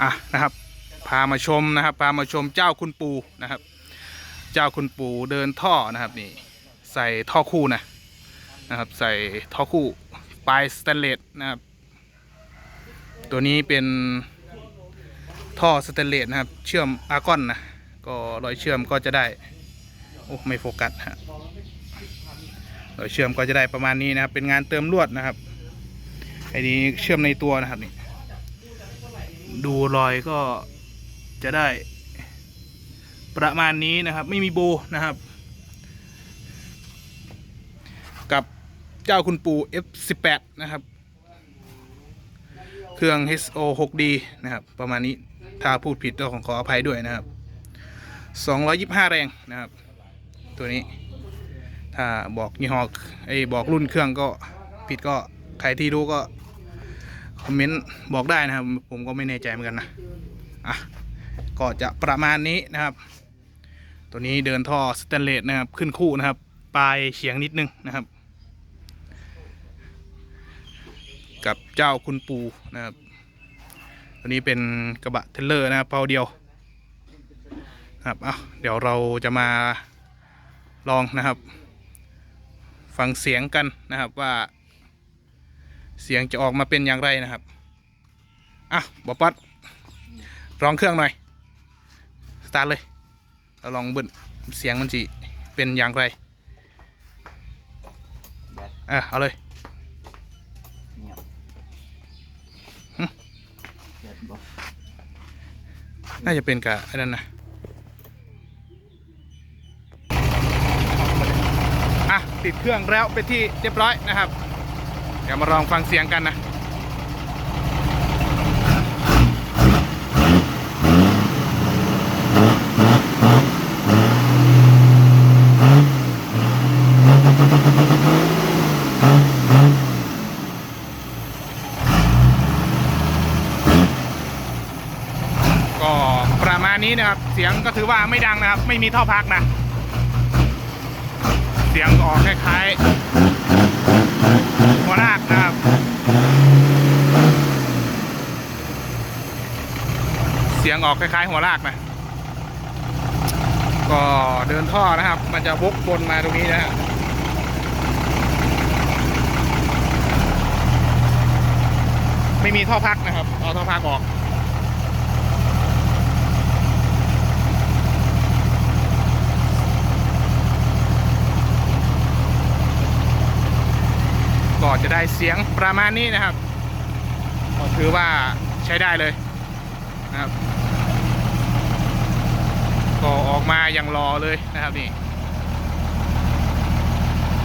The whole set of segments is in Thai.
อะนะครับ พามาชมนะครับ พามาชมเจ้าคุณปูนะครับ เจ้าคุณปูเดินท่อนะครับนี่ใส่ท่อคู่นะนะครับ ใส่ท่อคู่ปลายสแตนเลสนะครับ ตัวนี้เป็นท่อสแตนเลสนะครับ เชื่อมอาร์กอนนะก็รอยเชื่อมก็จะได้โอ้ไม่โฟกัสฮะรอยเชื่อมก็จะได้ประมาณนี้นะครับ เป็นงานเติมลวดนะครับไอ้นี้เชื่อมในตัวนะครับนี่ ดูรอยก็จะได้ ประมาณนี้นะครับ ไม่มีโบนะครับ กับเจ้าคุณปู F18 นะครับ เครื่อง HO 6D นะครับ ประมาณนี้ถ้าพูดผิดก็ขอขออภัยด้วยนะครับ 225 แรงนะครับ ตัวนี้ ถ้าบอกยี่ห้อไอ้บอกรุ่นเครื่องก็ผิดก็ใครที่รู้ก็ คอมเมนต์บอกได้นะครับ ผมก็ไม่แน่ใจเหมือนกันนะอะก็จะประมาณนี้นะครับ ตัวนี้เดินท่อสแตนเลสนะครับ ขึ้นคู่นะครับ ปลายเฉียงนิดนึงนะครับ กับเจ้าคุณปูนะครับ ตัวนี้เป็นกระบะเทเลอร์นะครับเพาเดียวนะครับเอาเดี๋ยวเราจะมาลองนะครับ ฟังเสียงกันนะครับว่า เสียงจะออกมาเป็นอย่างไรนะครับ อะบอปัดลองเครื่องหน่อย สตาร์ทเลยเราลองเบิ้ลเสียงมันจะเป็นอย่างไรอะเอาเลยเงียบหึเงียบบ่น่าจะเป็นกับไอ้นั่นนะอะติดเครื่องแล้วเป็นที่เรียบร้อยนะครับเดี๋ยวมาลองฟังเสียงกันนะก็ประมาณนี้นะครับ เสียงก็ถือว่าไม่ดังนะครับ ไม่มีท่อพักนะ เสียงออกคล้ายๆหัวลากนะครับ เสียงออกคล้ายๆหัวลากนะ ก็เดินท่อนะครับ มันจะวกบนมาตรงนี้นะฮะไม่มีท่อพักนะครับ เอาท่อพักออกก็จะได้เสียงประมาณนี้นะครับ ก็ถือว่าใช้ได้เลยนะครับ ก็ออกมาอย่างรอเลยนะครับนี่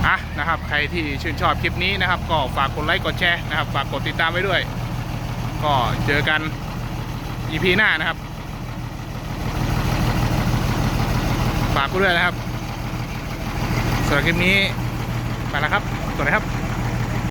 อะนะครับใครที่ชื่นชอบคลิปนี้นะครับ ก็ฝากกดไลค์กดแชร์นะครับฝากกดติดตามไว้ด้วย ก็เจอกัน EP หน้านะครับ ฝากกูด้วยนะครับสำหรับคลิปนี้ไปแล้วครับสวัสดีครับ